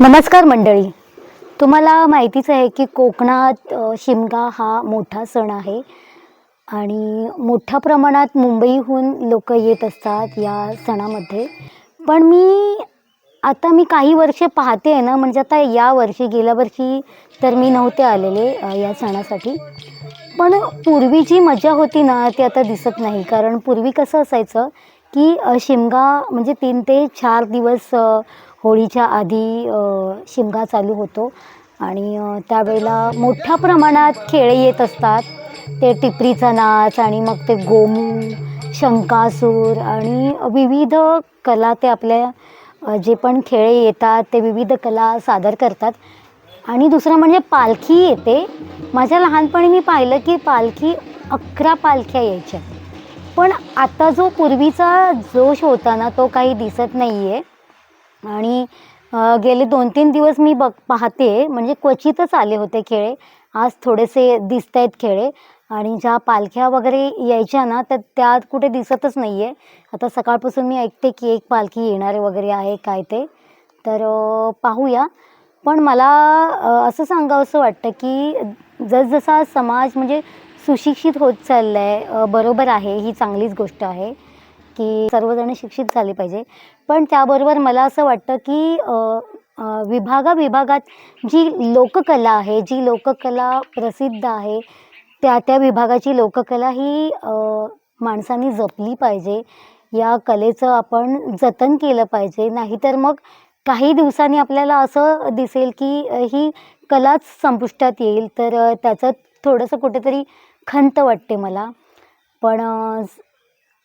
नमस्कार मंडळी. तुम्हाला माहितीच आहे की कोकणात शिमगा हा मोठा सण आहे आणि मोठ्या प्रमाणात मुंबईहून लोक येत असतात या सणामध्ये. पण मी आता मी काही वर्ष पाहते आहे ना म्हणजे आता या वर्षी गेल्या वर्षी तर मी नव्हते आलेले या सणासाठी. पण पूर्वी जी मजा होती ना ती आता दिसत नाही. कारण पूर्वी कसं असायचं की शिमगा म्हणजे तीन ते चार दिवस होळीच्या आधी शिमगा चालू होतो. आणि त्यावेळेला मोठ्या प्रमाणात खेळ येत असतात. ते टिपरीचा नाच आणि मग ते गोमू शंकासूर आणि विविध कला ते आपल्या जे पण खेळ येतात ते विविध कला सादर करतात. आणि दुसरं म्हणजे पालखी येते. माझ्या लहानपणी मी पाहिलं की पालखी अकरा पालख्या यायच्या. पण आता जो पूर्वीचा जोश होता ना तो काही दिसत नाही आहे आणि गेले दोन तीन दिवस मी बघ पाहते म्हणजे क्वचितच आले होते खेळे. आज थोडेसे दिसत आहेत खेळे. आणि ज्या पालख्या वगैरे यायच्या ना तर त्या कुठे दिसतच नाही आहे आता सकाळपासून मी ऐकते की एक पालखी येणारे वगैरे आहे काय ते. तर पाहूया. पण मला अ, असं सांगावंसं वाटतं की जसजसा समाज म्हणजे सुशिक्षित होत चाललं आहे बरोबर आहे ही चांगलीच गोष्ट आहे की सर्वजण शिक्षित झाले पाहिजे. पण त्याबरोबर मला असं वाटतं की विभागा विभागात जी लोककला आहे जी लोककला प्रसिद्ध आहे त्या त्या विभागाची लोककला ही माणसांनी जपली पाहिजे. या कलेचं आपण जतन केलं पाहिजे. नाहीतर मग काही दिवसांनी आपल्याला असं दिसेल की ही कलाच संपुष्टात येईल. तर त्याचं थोडंसं कुठेतरी खंत वाटते मला. पण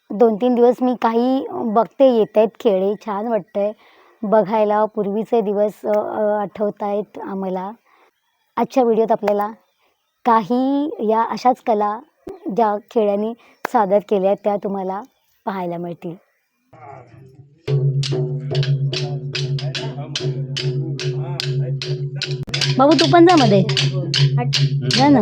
दोन तीन दिवस मी काही बघते येत आहेत खेळे छान वाटतं आहे बघायला पूर्वीचे दिवस आठवत आहेत आम्हाला. आजच्या व्हिडिओत आपल्याला काही या अशाच कला ज्या खेळांनी सादर केल्या आहेत त्या तुम्हाला पाहायला मिळतील. बाबू तू पण जा मध्ये. जा ना.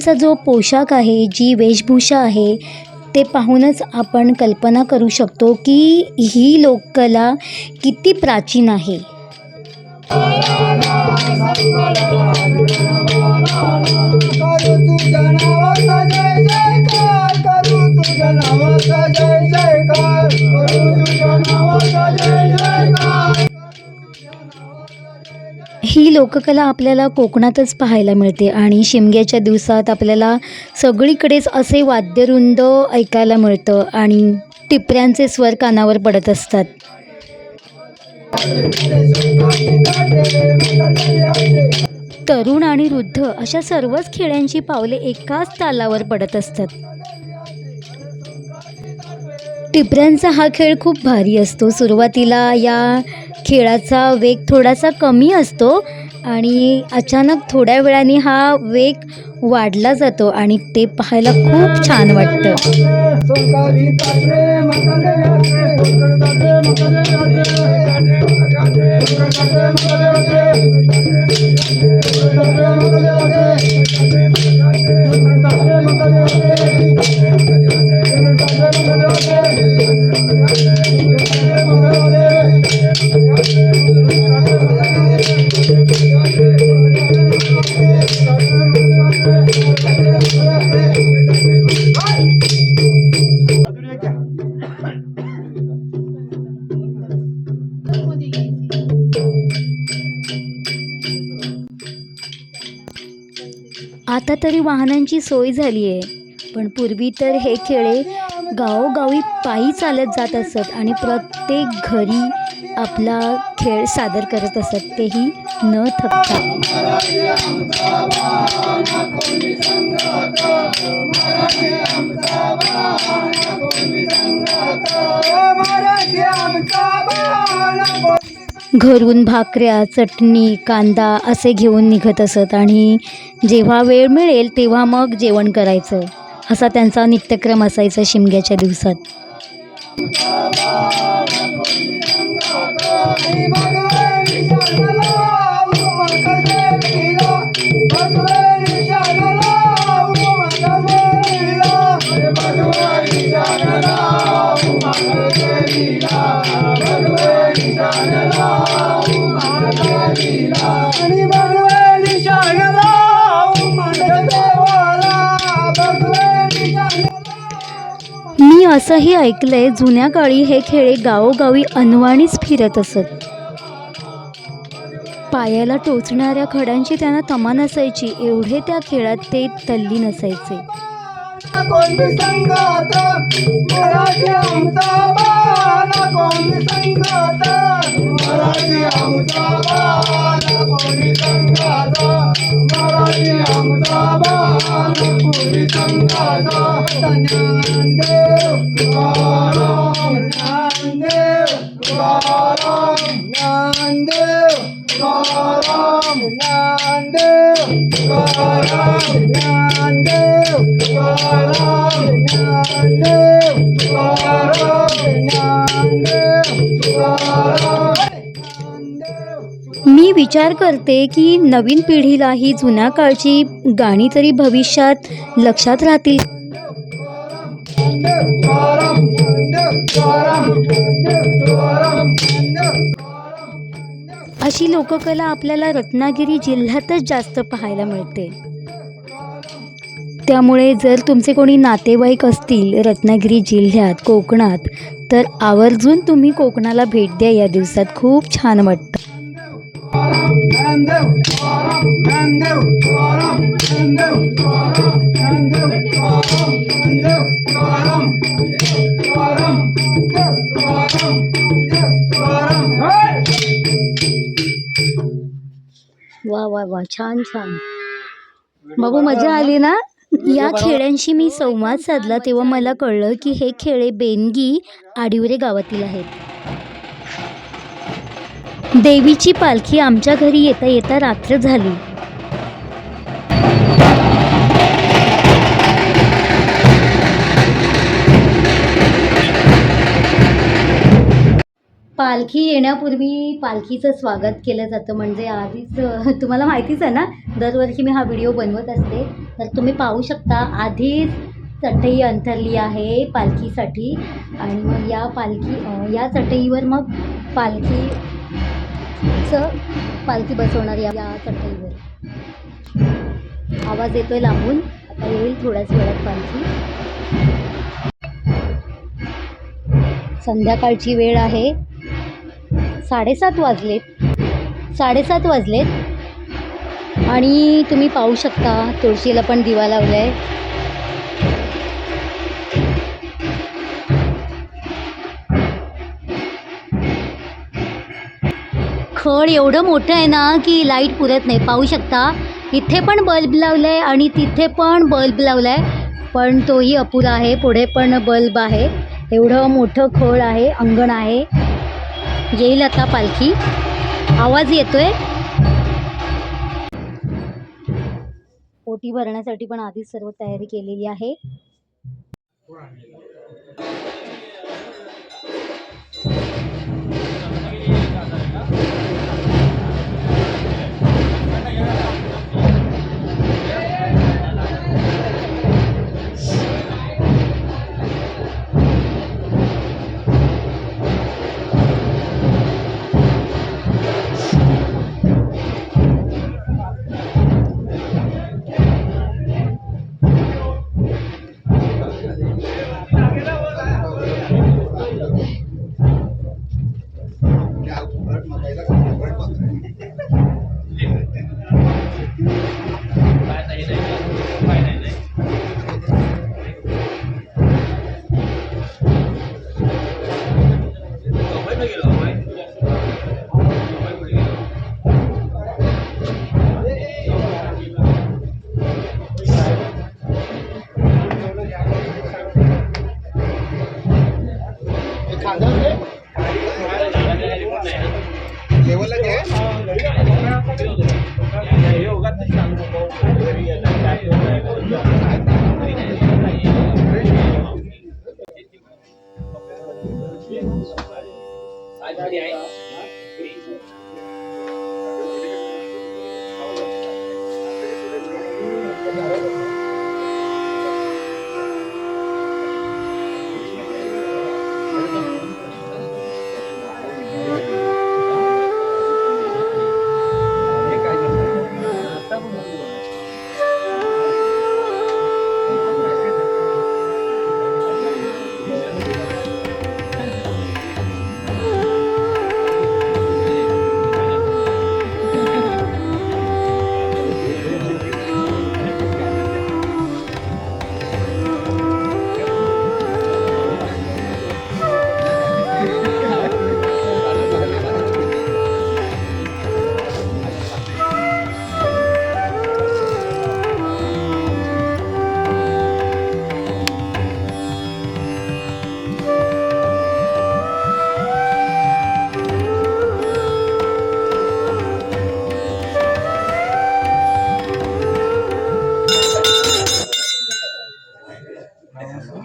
त्यांचा जो पोशाख आहे जी वेशभूषा आहे ते पाहूनच आपण कल्पना करू शकतो की ही लोककला किती प्राचीन आहे. जय ही लोककला आपल्याला कोकणातच पाहायला मिळते आणि शिमग्याच्या दिवसात आपल्याला सगळीकडेच असे वाद्यरुंद ऐकायला मिळतं आणि टिपऱ्यांचे स्वर कानावर पडत असतात. तरुण आणि वृद्ध अशा सर्वच खेळांची पावले एकाच तालावर पडत असतात. टिपऱ्यांचा हा खेळ खूप भारी असतो. सुरुवातीला या खेळाचा वेग थोडासा कमी असतो आणि अचानक थोड्या वेळाने हा वेग वाढला जातो आणि ते पाहायला खूप छान वाटतं. आता तरी वाहनांची सोय झाली आहे पण पूर्वी तर हे खेळे गावोगावी पायी चालत जात असत आणि प्रत्येक घरी आपला खेळ सादर करत असत तेही न थकता. घरून भाकऱ्या चटणी कांदा असे घेऊन निघत असत आणि जेव्हा वेळ मिळेल तेव्हा मग जेवण करायचं. असा त्यांचा नित्यक्रम असायचा शिमग्याच्या दिवसात. आणि असंही ऐकलंय जुन्या काळी हे खेळे गावोगावी अनवाणीच फिरत असत. पायाला टोचणाऱ्या खड्यांची त्यांना तमा नसायची एवढे त्या खेळात ते तल्लीन असायचे कोणी మరణి అమృతాబాల పురి సంగత మరణి అమృతాబాల పురి సంగత ధన్యందే వారం నందే వారం నందే వారం నందే వారం నందే వారం నందే వారం నందే मी विचार करते की नवीन पिढीला ही जुन्या काळची गाणी तरी भविष्यात लक्षात राहतील. अशी लोककला आपल्याला रत्नागिरी जिल्ह्यातच जास्त पाहायला मिळते. त्यामुळे जर तुमचे कोणी नातेवाईक असतील रत्नागिरी जिल्ह्यात कोकणात तर आवर्जून तुम्ही कोकणाला भेट द्या. या दिवसात खूप छान वाटतं. वा वा वा छान छान. बाबू मजा आली ना? या खेळांशी मी संवाद साधला तेव्हा मला कळलं की हे खेळे बेनगी आडिवरे गावातील आहेत. देवीची पालखी आमच्या घरी येता येता रात्र झाली. पालखी येण्यापूर्वी पालखीचं स्वागत केलं जातं. म्हणजे आधीच तुम्हाला माहितीच आहे ना दरवर्षी मी हा व्हिडिओ बनवत असते. तर तुम्ही पाहू शकता आधीच चटई अंथरली आहे पालखीसाठी. आणि मग या पालखी या चटईवर मग पालखी पालखीचं पालखी बसवणार या या चटईवर आवाज येतोय लांबून. आता येईल थोड्याच वेळात पालखी. संध्याकाळची वेळ आहे. साडेसात वाजलेत. साडेसात वाजलेत. आणि तुम्ही पाहू शकता तुळशीला पण दिवा लावला आहे खळ एवढं मोठं आहे ना की लाइट पुरत नाही. पाहू शकता? इथे पण बल्ब लावला आहे आणि तिथे पण बल्ब लावला आहे पण तोही अपुरा आहे. पुढे पण बल्ब आहे. एवढं मोठं खळ आहे अंगण आहे. येईल आता पालखी. आवाज येतोय? पोटी भरण्यासाठी पण आधीच सर्व तयारी केलेली आहे.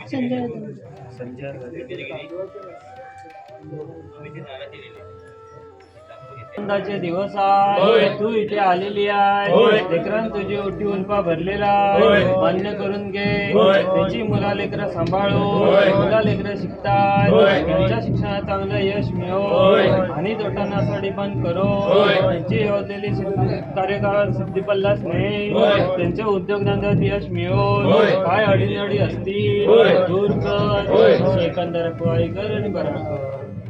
Senja, senja, senja, senja, senja, आनंदाचे दिवस आहे तू इथे आलेली आहे. लेकरान तुझी ओटी उल्पा भरलेला आहे. मान्य करून घे. त्याची मुला लेकरं सांभाळू. मुला लेकरं शिकतात. त्यांच्या शिक्षणात चांगलं यश मिळो. आणि तोटांना साडी बंद करो त्यांची होतेली कार्यकाळ सिद्धिपल्लास नाही. त्यांच्या उद्योगधंद्यात यश मिळो. काय अडीअडी असतील. दूर कर. एकंदर कर आणि बरा कर.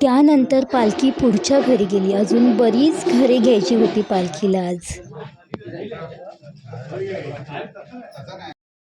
त्यानंतर पालखी पुढच्या घरी गेली. अजून बरीच घरे घ्यायची होती पालखीला आज.